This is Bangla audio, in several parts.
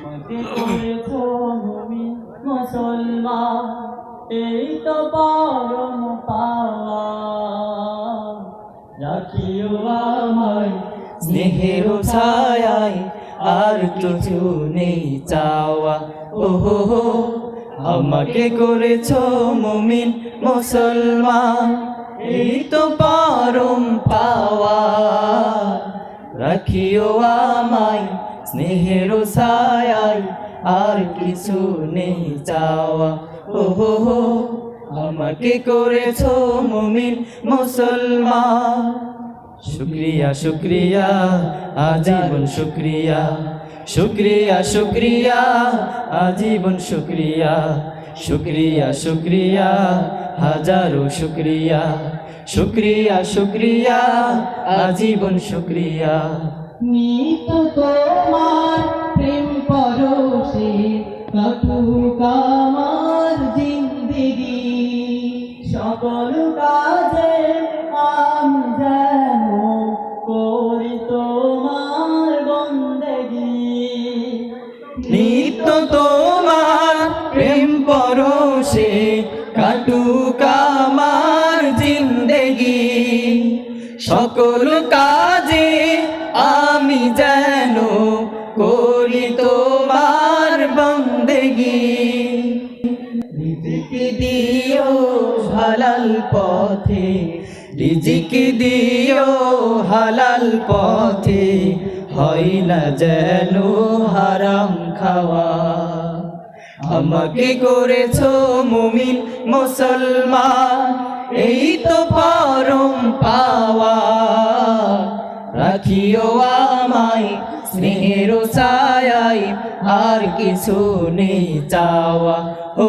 করেছ মুসলমান এই তো পরম পাওয়া রাখিও আমায় স্নেহের ছায়ায় আর কিছু নেই চাওয়া ওহো আমাকে করেছ মুমিন মুসলমান এই তো পরম পাওয়া। রাখিও আমায় স্নেহের ছায়ায় আর কিছু নেই চাওয়া। ওহো হো, আমাকে করেছ মুমিন মুসলমান। শুক্রিয়া শুক্রিয়া, আজীবন শুক্রিয়া। শুক্রিয়া শুক্রিয়া, আজীবন শুক্রিয়া। শুক্রিয়া শুক্রিয়া, হাজারো শুক্রিয়া। শুক্রিয়া শুক্রিয়া, আজীবন শুক্রিয়া। নিত তোমার প্রেম পরশে কাটুক আমার জিন্দিগি। সকল কাজে আমি যেন করি তোমার বন্দেগি। নিত্য তোমার প্রেম পরশে কাটুক দিও হালাল পথে, রিজিক দিও হালাল পথে, হয় না যেন হারাম খাওয়া। আমাকে করেছ মুমিন মুসলমান, এই তো পরম পাওয়া। রাখিও আমায় স্নেহের ছায়ায়, আর কিছু নেই চাওয়া। ও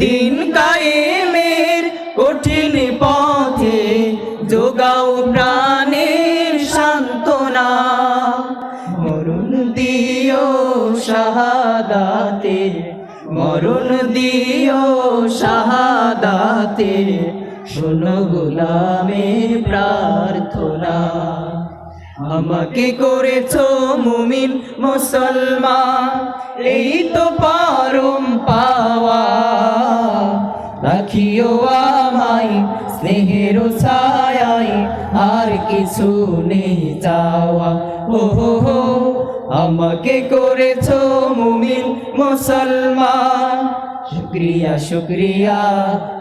দিন কায়েমের কঠিন পথে যোগাও প্রাণের সান্ত্বনা। মরুন দিও শাহাদাতে মরুন দিও শাহাদাতে শোনো গোলামের প্রার্থনা। আমাকে করেছ মুমিন মুসলমান, এই তো পারম পাওয়া। রাখিও আমায় স্নেহের ছায় আর কিছু নেই চাওয়া। ও হো আমাকে করেছ মুমিন মুসলমান। শুক্রিয়া শুক্রিয়া,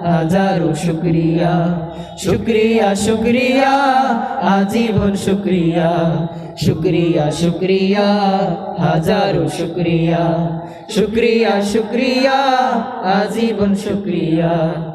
হাজারো শুক্রিয়া। শুক্রিয়া শুক্রিয়া, আজীবন শুক্রিয়া। শুক্রিয়া শুক্রিয়া, হাজারো শুক্রিয়া। শুক্রিয়া শুক্রিয়া, আজীবন শুক্রিয়া।